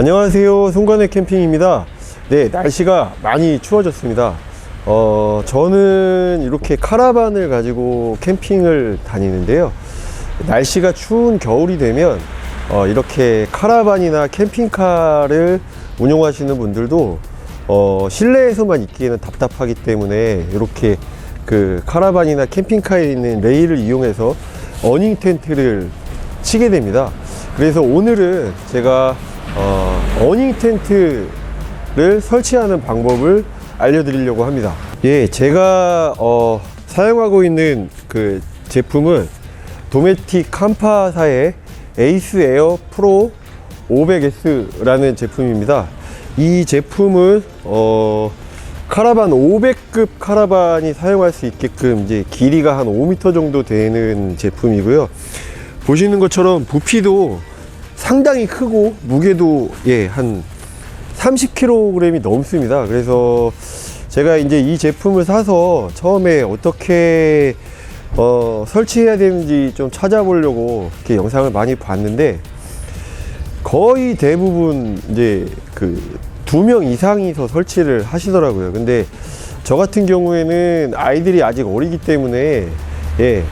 안녕하세요. 송관의 캠핑입니다. 네, 날씨가 많이 추워졌습니다. 어, 저는 이렇게 카라반을 가지고 캠핑을 다니는데요. 날씨가 추운 겨울이 되면 어, 이렇게 카라반이나 캠핑카를 운용하시는 분들도 어, 실내에서만 있기에는 답답하기 때문에 이렇게 그 카라반이나 캠핑카에 있는 레일을 이용해서 어닝 텐트를 치게 됩니다. 그래서 오늘은 제가 어, 어닝 텐트를 설치하는 방법을 알려드리려고 합니다. 예, 제가 어, 사용하고 있는 그 제품은 도메틱 캄파사의 에이스 에어 프로 500S라는 제품입니다. 이 제품은 어, 카라반 500급 카라반이 사용할 수 있게끔 이제 길이가 한 5m 정도 되는 제품이고요. 보시는 것처럼 부피도 상당히 크고 무게도 예, 한 30kg이 넘습니다. 그래서 제가 이제 이 제품을 사서 처음에 어떻게 어, 설치해야 되는지 좀 찾아보려고 이렇게 영상을 많이 봤는데 거의 대부분 이제 그 두 명 이상이서 설치를 하시더라고요. 근데 저 같은 경우에는 아이들이 아직 어리기 때문에 예.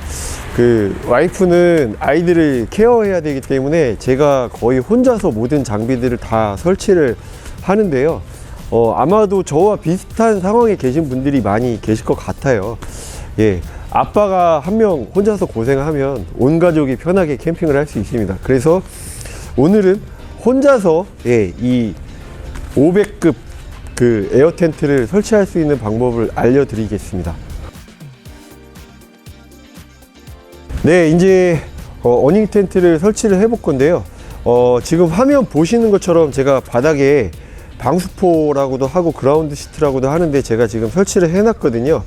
그 와이프는 아이들을 케어해야 되기 때문에 제가 거의 혼자서 모든 장비들을 다 설치를 하는데요. 어, 아마도 저와 비슷한 상황에 계신 분들이 많이 계실 것 같아요. 예. 아빠가 한 명 혼자서 고생하면 온 가족이 편하게 캠핑을 할 수 있습니다. 그래서 오늘은 혼자서 예, 이 500급 그 에어 텐트를 설치할 수 있는 방법을 알려드리겠습니다. 네, 이제 어, 닝 텐트를 설치를 해볼 건데요. 어, 지금 화면 보시는 것처럼 제가 바닥에 방수포라고도 하고 그라운드 시트라고도 하는데 제가 지금 설치를 해놨거든요.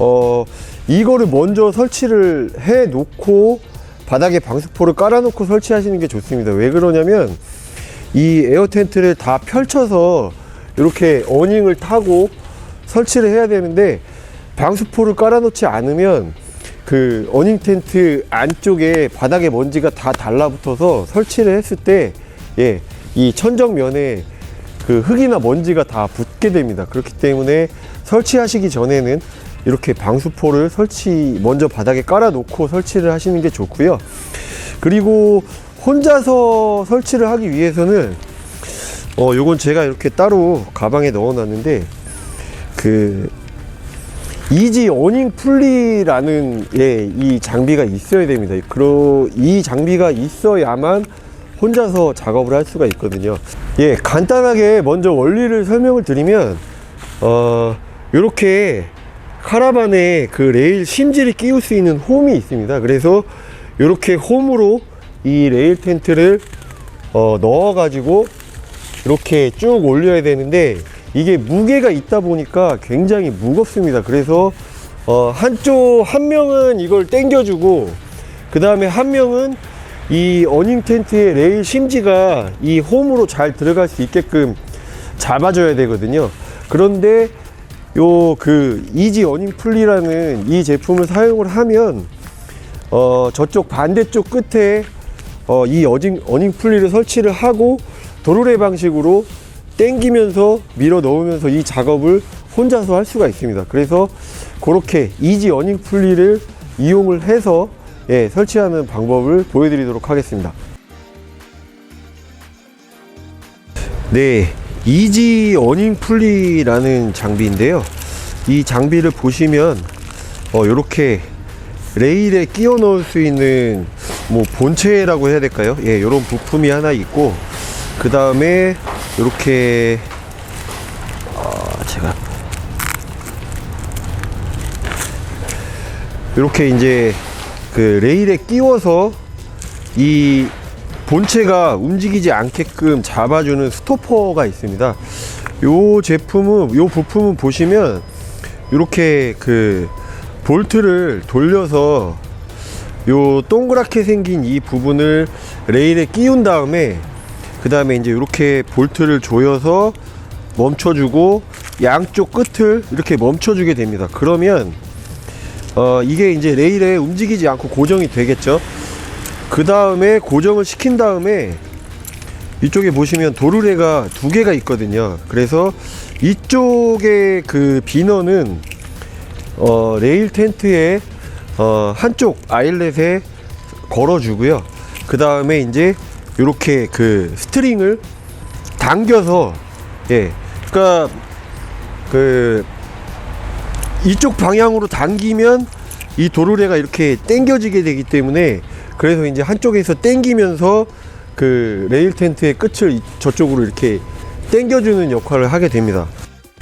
어, 이거를 먼저 설치를 해 놓고 바닥에 방수포를 깔아놓고 설치하시는 게 좋습니다. 왜 그러냐면 이 에어 텐트를 다 펼쳐서 이렇게 어닝을 타고 설치를 해야 되는데 방수포를 깔아놓지 않으면 그 어닝 텐트 안쪽에 바닥에 먼지가 다 달라붙어서 설치를 했을 때 예, 이 천정면에 그 흙이나 먼지가 다 붙게 됩니다. 그렇기 때문에 설치하시기 전에는 이렇게 방수포를 설치 먼저 바닥에 깔아 놓고 설치를 하시는 게 좋고요. 그리고 혼자서 설치를 하기 위해서는 어 요건 제가 이렇게 따로 가방에 넣어 놨는데 그 이지 어닝 풀리라는 예, 이 장비가 있어야 됩니다. 그러 이 장비가 있어야만 혼자서 작업을 할 수가 있거든요. 예, 간단하게 먼저 원리를 설명을 드리면 어 요렇게 카라반에 그 레일 심지를 끼울 수 있는 홈이 있습니다. 그래서 이렇게 홈으로 이 레일 텐트를 어, 넣어 가지고 이렇게 쭉 올려야 되는데 이게 무게가 있다 보니까 굉장히 무겁습니다. 그래서 어, 한쪽 한 명은 이걸 당겨주고 그 다음에 한 명은 이 어닝 텐트의 레일 심지가 이 홈으로 잘 들어갈 수 있게끔 잡아줘야 되거든요. 그런데 요 그 이지 어닝 풀리라는 이 제품을 사용을 하면 어 저쪽 반대쪽 끝에 어 이 어닝 풀리를 설치를 하고 도르래 방식으로 당기면서 밀어 넣으면서 이 작업을 혼자서 할 수가 있습니다. 그래서 그렇게 이지 어닝 풀리를 이용을 해서 예, 설치하는 방법을 보여드리도록 하겠습니다. 네, 이지 어닝 풀리라는 장비인데요. 이 장비를 보시면 어, 이렇게 레일에 끼워 넣을 수 있는 뭐 본체라고 해야 될까요? 예, 이런 부품이 하나 있고 그 다음에 이렇게 어, 제가 이렇게 이제 그 레일에 끼워서 이 본체가 움직이지 않게끔 잡아주는 스토퍼가 있습니다. 요 제품은 요 부품은 보시면 이렇게 그 볼트를 돌려서 요 동그랗게 생긴 이 부분을 레일에 끼운 다음에 그 다음에 이제 이렇게 볼트를 조여서 멈춰주고 양쪽 끝을 이렇게 멈춰주게 됩니다. 그러면 어 이게 이제 레일에 움직이지 않고 고정이 되겠죠. 그 다음에 고정을 시킨 다음에 이쪽에 보시면 도르래가 두 개가 있거든요. 그래서 이쪽에 그 비너는 어, 레일 텐트에 어, 한쪽 아일렛에 걸어주고요. 그 다음에 이제 이렇게 그 스트링을 당겨서 예, 그러니까 그 이쪽 방향으로 당기면 이 도르래가 이렇게 당겨지게 되기 때문에 그래서 이제 한쪽에서 당기면서 그 레일 텐트의 끝을 이- 저쪽으로 이렇게 당겨주는 역할을 하게 됩니다.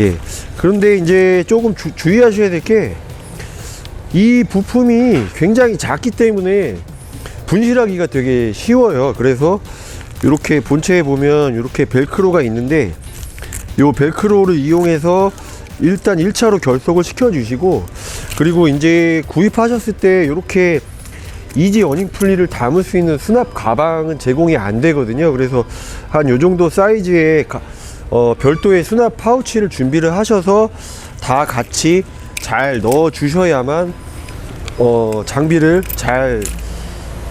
예. 그런데 이제 조금 주, 주의하셔야 될 게 이 부품이 굉장히 작기 때문에 분실하기가 되게 쉬워요. 그래서 이렇게 본체에 보면 이렇게 벨크로가 있는데 요 벨크로를 이용해서 일단 1차로 결속을 시켜 주시고 그리고 이제 구입하셨을 때 이렇게 이지 어닝 풀리를 담을 수 있는 수납 가방은 제공이 안 되거든요. 그래서 한 요 정도 사이즈의 가- 어, 별도의 수납 파우치를 준비를 하셔서 다 같이 잘 넣어 주셔야만 어, 장비를 잘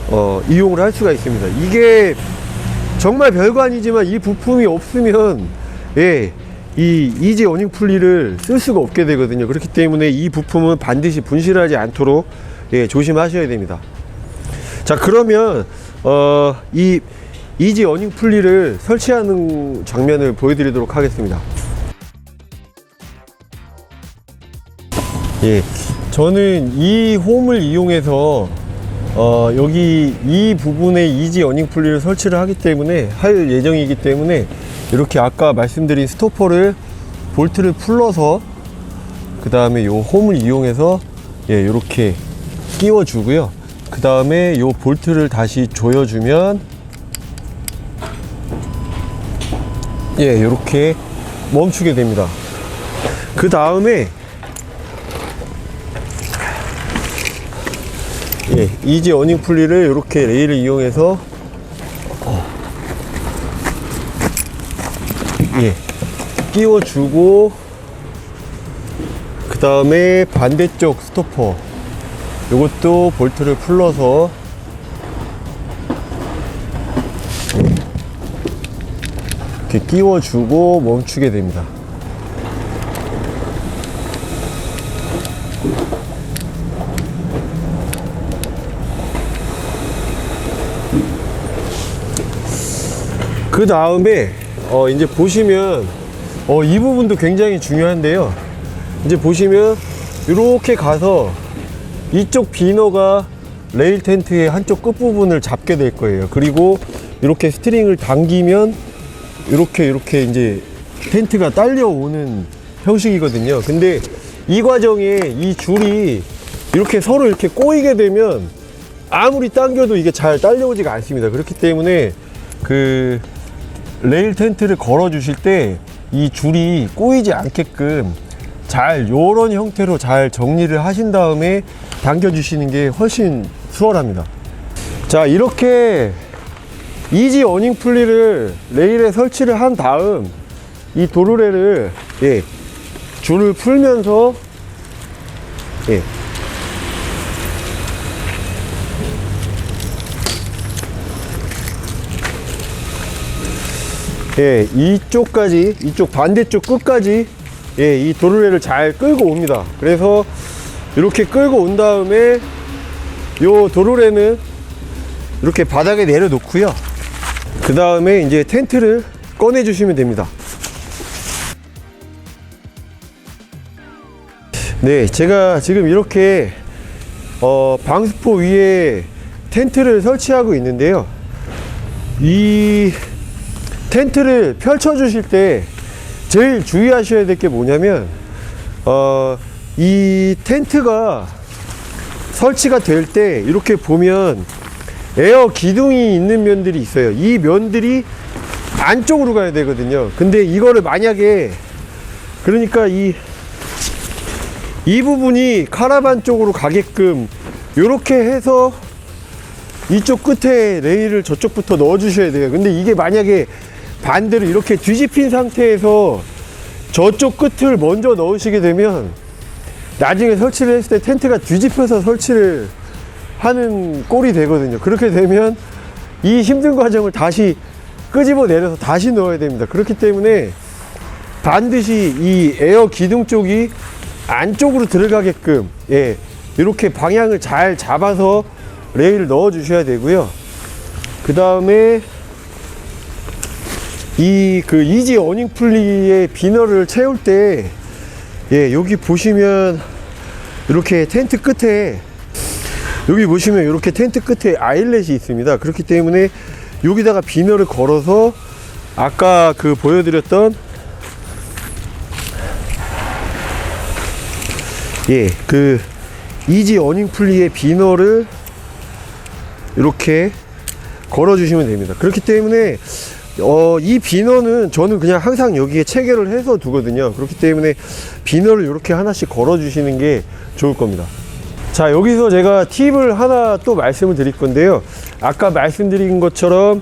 어, 이용을 할 수가 있습니다. 이게 정말 별거 아니지만 이 부품이 없으면 예, 이 이지 어닝 풀리를 쓸 수가 없게 되거든요. 그렇기 때문에 이 부품은 반드시 분실하지 않도록 예, 조심하셔야 됩니다. 자 그러면 어, 이 이지 어닝 풀리를 설치하는 장면을 보여드리도록 하겠습니다. 예, 저는 이 홈을 이용해서 어, 여기 이 부분에 이지 어닝 풀리를 설치를 하기 때문에 할 예정이기 때문에 이렇게 아까 말씀드린 스토퍼를 볼트를 풀러서 그 다음에 요 홈을 이용해서 예, 이렇게 끼워 주고요. 그 다음에 요 볼트를 다시 조여 주면 예, 이렇게 멈추게 됩니다. 그 다음에 예, 이지 어닝 풀리를 이렇게 레일을 이용해서 어, 예, 끼워주고 그 다음에 반대쪽 스토퍼 이것도 볼트를 풀러서 이렇게 끼워주고 멈추게 됩니다. 그 다음에 어 이제 보시면 어 이 부분도 굉장히 중요한데요. 이제 보시면 이렇게 가서 이쪽 비너가 레일 텐트의 한쪽 끝부분을 잡게 될 거예요. 그리고 이렇게 스트링을 당기면 이렇게 이렇게 이제 텐트가 딸려오는 형식이거든요. 근데 이 과정에 이 줄이 이렇게 서로 이렇게 꼬이게 되면 아무리 당겨도 이게 잘 딸려오지가 않습니다. 그렇기 때문에 그 레일 텐트를 걸어 주실 때 이 줄이 꼬이지 않게끔 잘 요런 형태로 잘 정리를 하신 다음에 당겨 주시는 게 훨씬 수월합니다. 자, 이렇게 이지 어닝 풀리를 레일에 설치를 한 다음 이 도르래를 예, 줄을 풀면서 예, 예, 이쪽까지, 이쪽 반대쪽 끝까지, 예, 이 도르래를 잘 끌고 옵니다. 그래서 이렇게 끌고 온 다음에 요 도르래는 이렇게 바닥에 내려놓고요. 그 다음에 이제 텐트를 꺼내 주시면 됩니다. 네, 제가 지금 이렇게 어, 방수포 위에 텐트를 설치하고 있는데요. 이 텐트를 펼쳐 주실 때 제일 주의하셔야 될 게 뭐냐면 어, 이 텐트가 설치가 될 때 이렇게 보면 에어 기둥이 있는 면들이 있어요. 이 면들이 안쪽으로 가야 되거든요. 근데 이거를 만약에 그러니까 이 이 부분이 카라반 쪽으로 가게끔 이렇게 해서 이쪽 끝에 레일을 저쪽부터 넣어 주셔야 돼요. 근데 이게 만약에 반대로 이렇게 뒤집힌 상태에서 저쪽 끝을 먼저 넣으시게 되면 나중에 설치를 했을 때 텐트가 뒤집혀서 설치를 하는 꼴이 되거든요. 그렇게 되면 이 힘든 과정을 다시 끄집어 내려서 다시 넣어야 됩니다. 그렇기 때문에 반드시 이 에어 기둥 쪽이 안쪽으로 들어가게끔 예 이렇게 방향을 잘 잡아서 레일을 넣어 주셔야 되고요. 그 다음에 이 그 이지 어닝 플리의 비너를 채울 때 예, 여기 보시면 이렇게 텐트 끝에 여기 보시면 이렇게 텐트 끝에 아일렛이 있습니다. 그렇기 때문에 여기다가 비너를 걸어서 아까 그 보여드렸던 예, 그 이지 어닝 플리의 비너를 이렇게 걸어주시면 됩니다. 그렇기 때문에 어, 이 비너는 저는 그냥 항상 여기에 체결을 해서 두거든요. 그렇기 때문에 비너를 이렇게 하나씩 걸어주시는 게 좋을 겁니다. 자, 여기서 제가 팁을 하나 또 말씀을 드릴 건데요. 아까 말씀드린 것처럼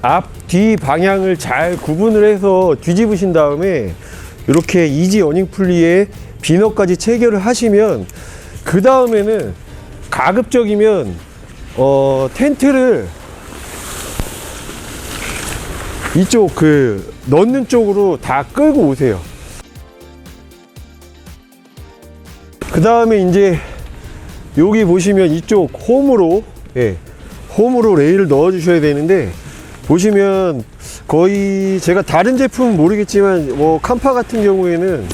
앞, 뒤 방향을 잘 구분을 해서 뒤집으신 다음에 이렇게 이지 어닝 플리에 비너까지 체결을 하시면 그 다음에는 가급적이면 어, 텐트를 이쪽 그 넣는 쪽으로 다 끌고 오세요. 그 다음에 이제 여기 보시면 이쪽 홈으로 예, 홈으로 레일을 넣어 주셔야 되는데 보시면 거의 제가 다른 제품은 모르겠지만 뭐 캄파 같은 경우에는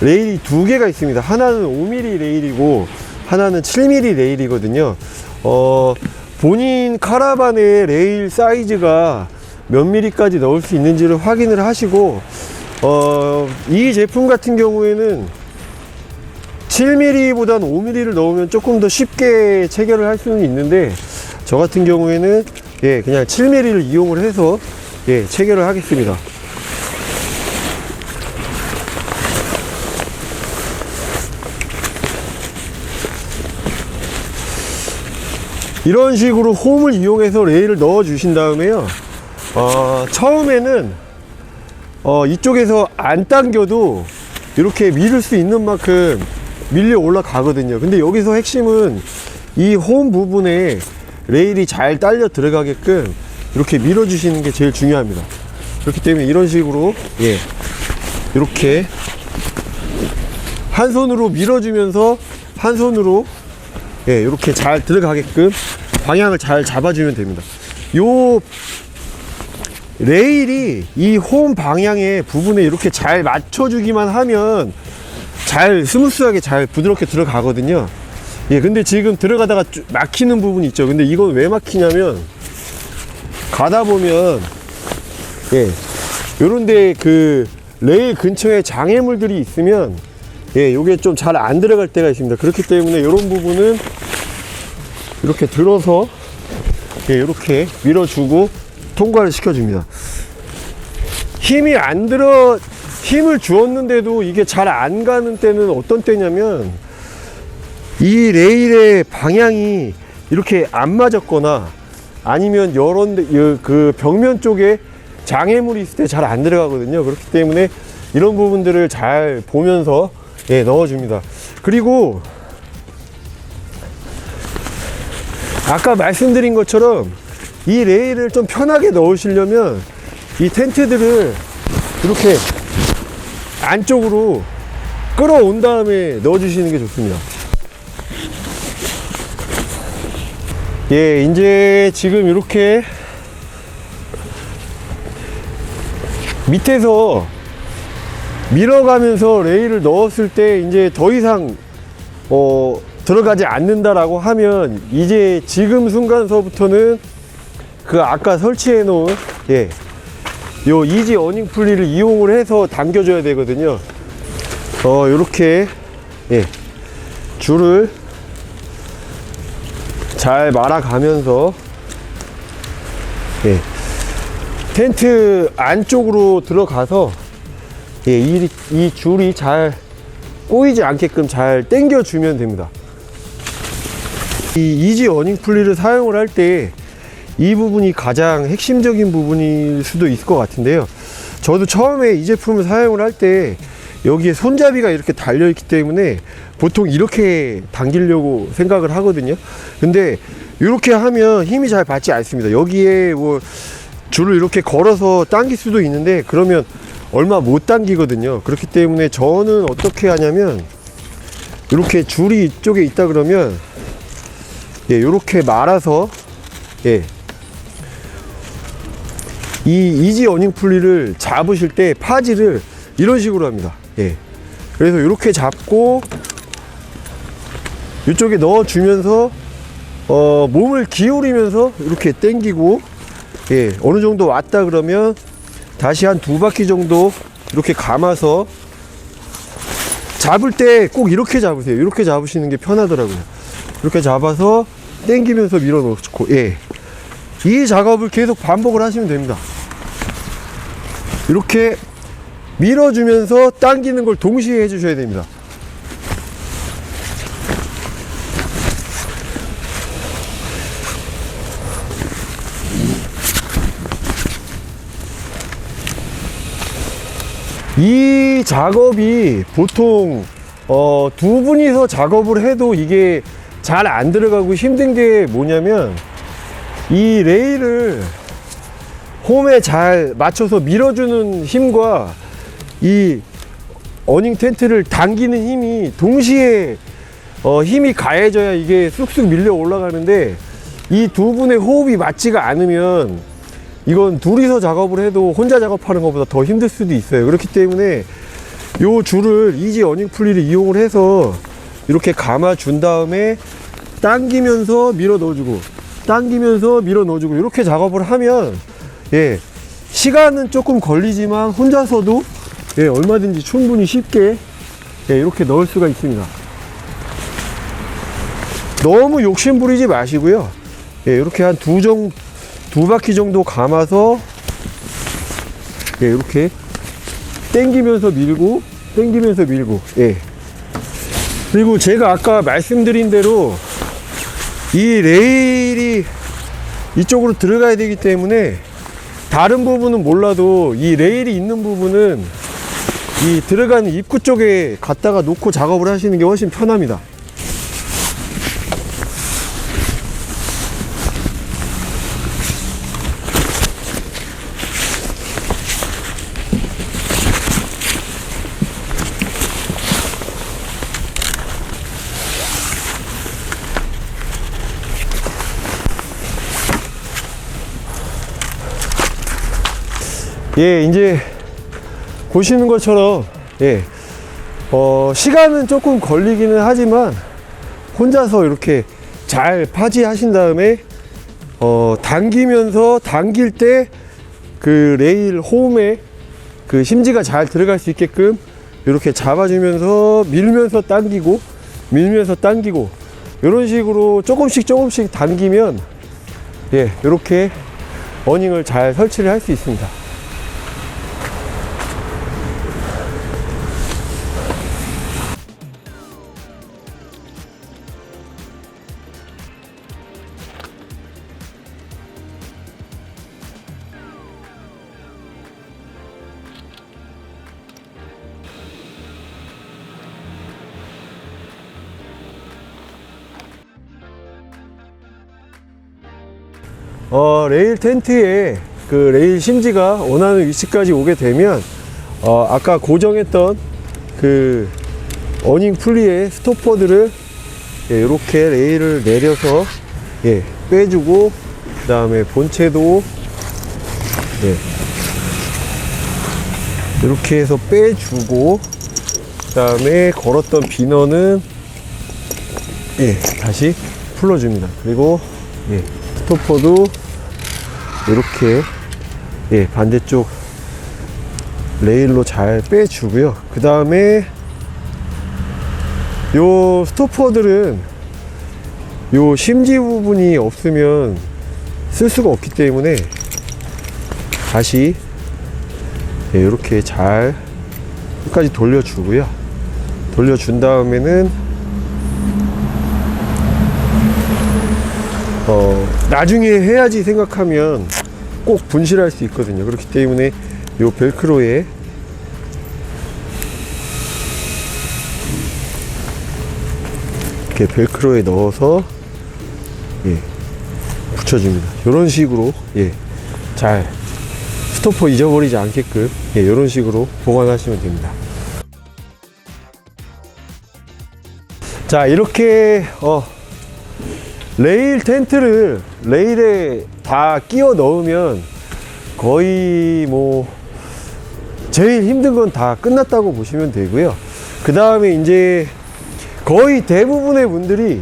레일이 두 개가 있습니다. 하나는 5mm 레일이고 하나는 7mm 레일이거든요. 어, 본인 카라반의 레일 사이즈가 몇 mm까지 넣을 수 있는지를 확인을 하시고 어, 이 제품 같은 경우에는 7mm보단 5mm를 넣으면 조금 더 쉽게 체결을 할 수는 있는데 저 같은 경우에는 예, 그냥 7mm를 이용을 해서 예, 체결을 하겠습니다. 이런 식으로 홈을 이용해서 레일을 넣어 주신 다음에요. 어, 처음에는 어, 이쪽에서 안 당겨도 이렇게 밀을 수 있는 만큼 밀려 올라가거든요. 근데 여기서 핵심은 이 홈 부분에 레일이 잘 딸려 들어가게끔 이렇게 밀어 주시는 게 제일 중요합니다. 그렇기 때문에 이런 식으로 예. 이렇게 한 손으로 밀어주면서 한 손으로 예, 이렇게 잘 들어가게끔 방향을 잘 잡아주면 됩니다. 요 레일이 이 홈 방향의 부분에 이렇게 잘 맞춰주기만 하면 잘 스무스하게 잘 부드럽게 들어가거든요. 예, 근데 지금 들어가다가 쭉 막히는 부분이 있죠. 근데 이건 왜 막히냐면 가다 보면 예, 요런데 그 레일 근처에 장애물들이 있으면 예, 요게 좀 잘 안 들어갈 때가 있습니다. 그렇기 때문에 이런 부분은 이렇게 들어서 예, 이렇게 밀어주고 통과를 시켜줍니다. 힘이 안 들어 힘을 주었는데도 이게 잘 안 가는 때는 어떤 때냐면 이 레일의 방향이 이렇게 안 맞았거나 아니면 여러 그 벽면 쪽에 장애물이 있을 때 잘 안 들어가거든요. 그렇기 때문에 이런 부분들을 잘 보면서 예, 넣어줍니다. 그리고 아까 말씀드린 것처럼 이 레일을 좀 편하게 넣으시려면 이 텐트들을 이렇게 안쪽으로 끌어온 다음에 넣어주시는 게 좋습니다. 예, 이제 지금 이렇게 밑에서 밀어가면서 레일을 넣었을 때 이제 더 이상 어, 들어가지 않는다라고 하면 이제 지금 순간서부터는 그 아까 설치해 놓은 예, 요 이지 어닝 풀리를 이용을 해서 당겨 줘야 되거든요. 어, 요렇게 예, 줄을 잘 말아 가면서 예, 텐트 안쪽으로 들어가서 예, 이, 이 줄이 잘 꼬이지 않게끔 잘 당겨 주면 됩니다. 이 이지 어닝 풀리를 사용을 할때 이 부분이 가장 핵심적인 부분일 수도 있을 것 같은데요. 저도 처음에 이 제품을 사용을 할 때 여기에 손잡이가 이렇게 달려 있기 때문에 보통 이렇게 당기려고 생각을 하거든요. 근데 이렇게 하면 힘이 잘 받지 않습니다. 여기에 뭐 줄을 이렇게 걸어서 당길 수도 있는데 그러면 얼마 못 당기거든요. 그렇기 때문에 저는 어떻게 하냐면 이렇게 줄이 이쪽에 있다 그러면 예, 이렇게 말아서 예. 이 이지 어닝 풀리를 잡으실 때 파지를 이런 식으로 합니다. 예. 그래서 이렇게 잡고 이쪽에 넣어 주면서 어, 몸을 기울이면서 이렇게 당기고 예, 어느 정도 왔다 그러면 다시 한 두 바퀴 정도 이렇게 감아서 잡을 때 꼭 이렇게 잡으세요. 이렇게 잡으시는 게 편하더라고요. 이렇게 잡아서 당기면서 밀어 놓고 예. 이 작업을 계속 반복을 하시면 됩니다. 이렇게 밀어주면서 당기는 걸 동시에 해주셔야 됩니다. 이 작업이 보통 어, 두 분이서 작업을 해도 이게 잘 안 들어가고 힘든 게 뭐냐면 이 레일을 홈에 잘 맞춰서 밀어주는 힘과 이 어닝 텐트를 당기는 힘이 동시에 어, 힘이 가해져야 이게 쑥쑥 밀려 올라가는데 이 두 분의 호흡이 맞지가 않으면 이건 둘이서 작업을 해도 혼자 작업하는 것보다 더 힘들 수도 있어요. 그렇기 때문에 요 줄을 이지 어닝 풀리를 이용을 해서 이렇게 감아 준 다음에 당기면서 밀어 넣어주고 당기면서 밀어 넣어주고 이렇게 작업을 하면 예 시간은 조금 걸리지만 혼자서도 예 얼마든지 충분히 쉽게 예, 이렇게 넣을 수가 있습니다. 너무 욕심 부리지 마시고요. 예, 이렇게 한 두 정, 두 바퀴 정도 감아서, 예, 이렇게 당기면서 밀고, 당기면서 밀고, 예. 그리고 제가 아까 말씀드린 대로 이 레일이 이쪽으로 들어가야 되기 때문에 다른 부분은 몰라도 이 레일이 있는 부분은 이 들어가는 입구 쪽에 갖다가 놓고 작업을 하시는 게 훨씬 편합니다. 예, 이제 보시는 것처럼 예, 어, 시간은 조금 걸리기는 하지만 혼자서 이렇게 잘 파지하신 다음에 어, 당기면서 당길 때 그 레일 홈에 그 심지가 잘 들어갈 수 있게끔 이렇게 잡아주면서 밀면서 당기고 밀면서 당기고 이런 식으로 조금씩 조금씩 당기면 예, 이렇게 어닝을 잘 설치를 할 수 있습니다. 어, 레일 텐트에 그 레일 심지가 원하는 위치까지 오게 되면 어, 아까 고정했던 그 어닝 풀리의 스토퍼들을 예, 이렇게 레일을 내려서 예, 빼주고 그 다음에 본체도 예, 이렇게 해서 빼주고 그 다음에 걸었던 비너는 예, 다시 풀어줍니다. 그리고 예, 스토퍼도 이렇게 예, 반대쪽 레일로 잘 빼주고요. 그 다음에 요 스토퍼들은 요 심지 부분이 없으면 쓸 수가 없기 때문에 다시 예, 이렇게 잘 끝까지 돌려주고요. 돌려준 다음에는 어, 나중에 해야지 생각하면 꼭 분실할 수 있거든요. 그렇기 때문에 요 벨크로에 이렇게 벨크로에 넣어서 예, 붙여줍니다. 이런 식으로 예, 잘 스토퍼 잊어버리지 않게끔 예, 이런 식으로 보관하시면 됩니다. 자 이렇게 어, 레일 텐트를 레일에 다 끼워 넣으면 거의 뭐 제일 힘든 건 다 끝났다고 보시면 되고요. 그 다음에 이제 거의 대부분의 분들이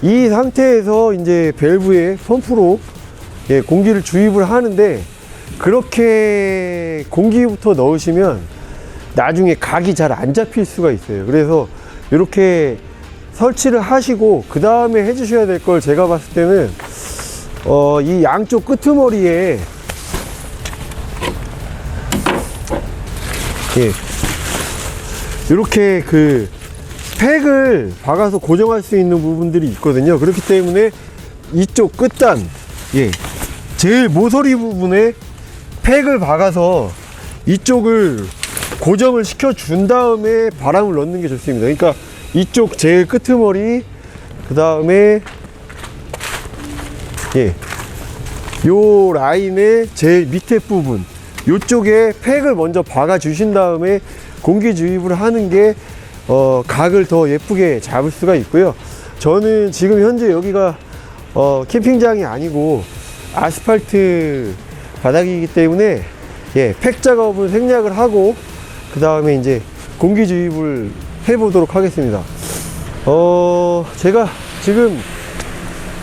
이 상태에서 이제 밸브에 펌프로 예, 공기를 주입을 하는데 그렇게 공기부터 넣으시면 나중에 각이 잘 안 잡힐 수가 있어요. 그래서 이렇게 설치를 하시고 그 다음에 해주셔야 될 걸 제가 봤을 때는 어, 이 양쪽 끄트머리에 예, 이렇게 그 팩을 박아서 고정할 수 있는 부분들이 있거든요. 그렇기 때문에 이쪽 끝단, 예, 제일 모서리 부분에 팩을 박아서 이쪽을 고정을 시켜 준 다음에 바람을 넣는 게 좋습니다. 그러니까 이쪽 제일 끄트머리, 그 다음에 예, 요 라인의 제일 밑에 부분, 요쪽에 팩을 먼저 박아 주신 다음에 공기 주입을 하는 게 어, 각을 더 예쁘게 잡을 수가 있고요. 저는 지금 현재 여기가 어, 캠핑장이 아니고 아스팔트 바닥이기 때문에 예, 팩 작업은 생략을 하고 그 다음에 이제 공기 주입을 해 보도록 하겠습니다. 어, 제가 지금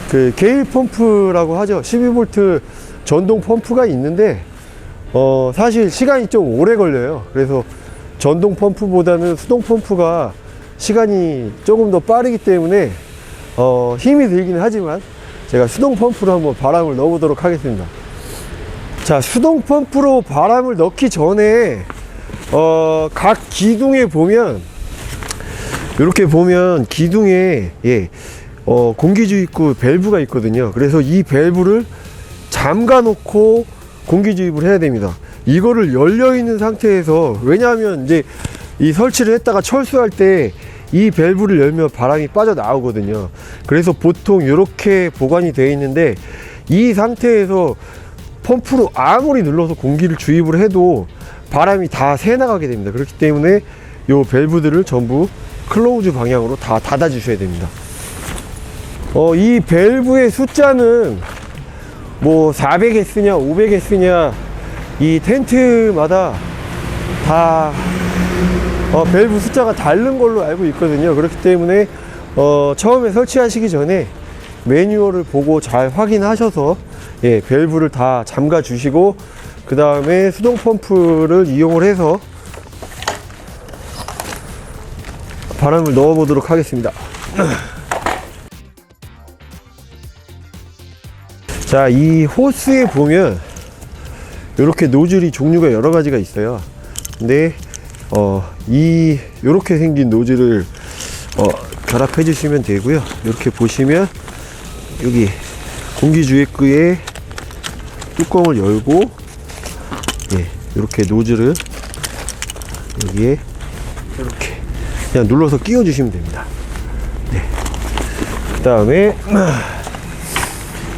그 게일 펌프라고 하죠. 12V 전동 펌프가 있는데 어, 사실 시간이 좀 오래 걸려요. 그래서 전동 펌프보다는 수동 펌프가 시간이 조금 더 빠르기 때문에 어, 힘이 들기는 하지만 제가 수동 펌프로 한번 바람을 넣어보도록 하겠습니다. 자, 수동 펌프로 바람을 넣기 전에 어, 각 기둥에 보면 이렇게 보면 기둥에 예, 어, 공기주입구 밸브가 있거든요. 그래서 이 밸브를 잠가 놓고 공기주입을 해야 됩니다. 이거를 열려 있는 상태에서 왜냐하면 이제 이 설치를 했다가 철수할 때 이 밸브를 열면 바람이 빠져 나오거든요. 그래서 보통 이렇게 보관이 되어 있는데 이 상태에서 펌프로 아무리 눌러서 공기를 주입을 해도 바람이 다 새 나가게 됩니다. 그렇기 때문에 이 밸브들을 전부 클로우즈 방향으로 다 닫아 주셔야 됩니다. 어, 이 밸브의 숫자는 뭐 400에 쓰냐 500에 쓰냐 이 텐트마다 다 어, 밸브 숫자가 다른 걸로 알고 있거든요 그렇기 때문에 어, 처음에 설치하시기 전에 매뉴얼을 보고 잘 확인하셔서 예, 밸브를 다 잠가 주시고 그 다음에 수동 펌프를 이용을 해서 바람을 넣어 보도록 하겠습니다 자, 이 호스에 보면 이렇게 노즐이 종류가 여러 가지가 있어요. 근데 어, 이 요렇게 생긴 노즐을 어, 결합해 주시면 되고요. 이렇게 보시면 여기 공기 주입구에 뚜껑을 열고 예, 이렇게 노즐을 여기에 이렇게 그냥 눌러서 끼워 주시면 됩니다. 네. 그 다음에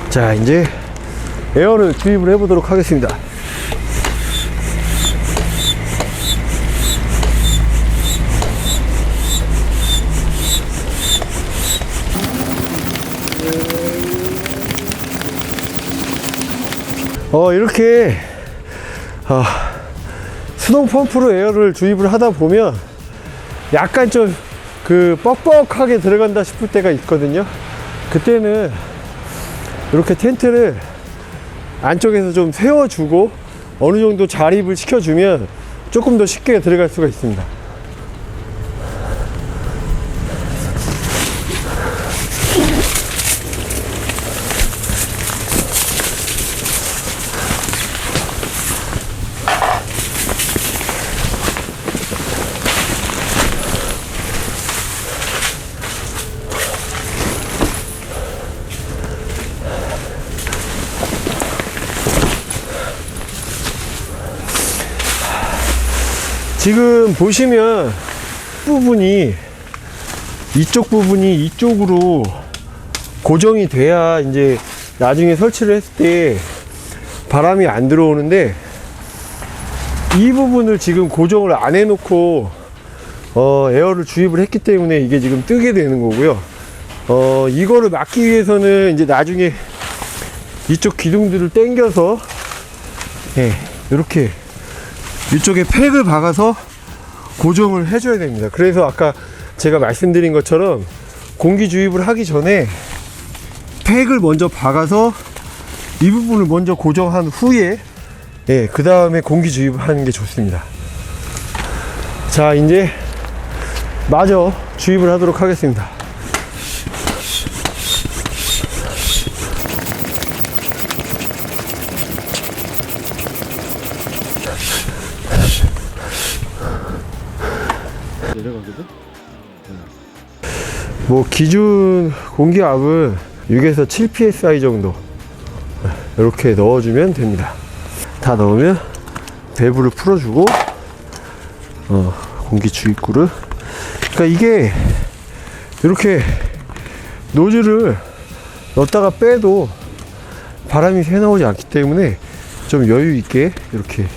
자 이제 에어를 주입을 해 보도록 하겠습니다 어 이렇게 어, 수동 펌프로 에어를 주입을 하다 보면 약간 좀 그 뻑뻑하게 들어간다 싶을 때가 있거든요 그때는 이렇게 텐트를 안쪽에서 좀 세워주고 어느 정도 자립을 시켜주면 조금 더 쉽게 들어갈 수가 있습니다. 지금 보시면 부분이 이쪽 부분이 이쪽으로 고정이 돼야 이제 나중에 설치를 했을 때 바람이 안 들어오는데 이 부분을 지금 고정을 안 해놓고 어, 에어를 주입을 했기 때문에 이게 지금 뜨게 되는 거고요. 어, 이거를 막기 위해서는 이제 나중에 이쪽 기둥들을 당겨서 예, 이렇게 이쪽에 팩을 박아서 고정을 해줘야 됩니다. 그래서 아까 제가 말씀드린 것처럼 공기 주입을 하기 전에 팩을 먼저 박아서 이 부분을 먼저 고정한 후에 예, 그 다음에 공기 주입을 하는 게 좋습니다. 자, 이제 마저 주입을 하도록 하겠습니다. 뭐 기준 공기압은 6에서 7 psi 정도 이렇게 넣어주면 됩니다. 다 넣으면 밸브를 풀어주고 어, 공기 주입구를 그러니까 이게 이렇게 노즐을 넣었다가 빼도 바람이 새 나오지 않기 때문에 좀 여유 있게 이렇게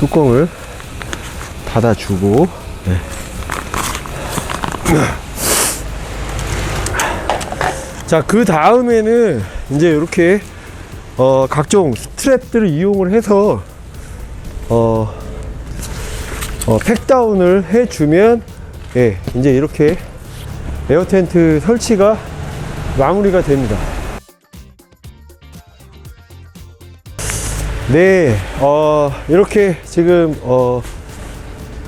뚜껑을 닫아주고 자, 그 다음에는 이제 이렇게 어, 각종 스트랩들을 이용을 해서 어, 어, 팩다운을 해주면 예, 이제 이렇게 에어 텐트 설치가 마무리가 됩니다. 네, 어, 이렇게 지금 어,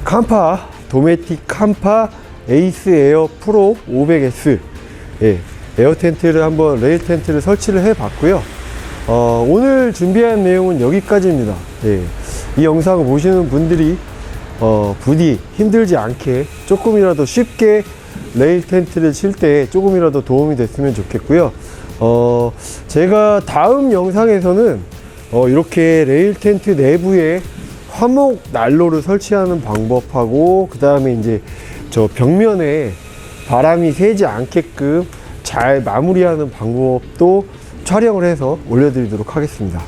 캄파 도메틱 캄파 에이스 에어 프로 500S 예, 에어 텐트를 한번 레일 텐트를 설치를 해 봤고요. 어, 오늘 준비한 내용은 여기까지입니다. 예, 이 영상을 보시는 분들이 어, 부디 힘들지 않게 조금이라도 쉽게 레일 텐트를 칠 때 조금이라도 도움이 됐으면 좋겠고요. 어, 제가 다음 영상에서는 어, 이렇게 레일 텐트 내부에 화목 난로를 설치하는 방법하고 그 다음에 이제 저 벽면에 바람이 새지 않게끔 잘 마무리하는 방법도 촬영을 해서 올려드리도록 하겠습니다.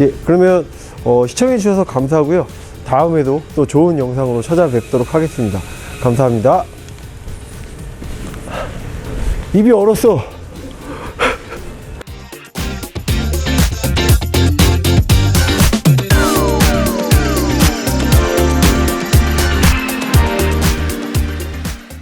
예, 그러면 어, 시청해 주셔서 감사하고요. 다음에도 또 좋은 영상으로 찾아뵙도록 하겠습니다. 감사합니다. 입이 얼었어.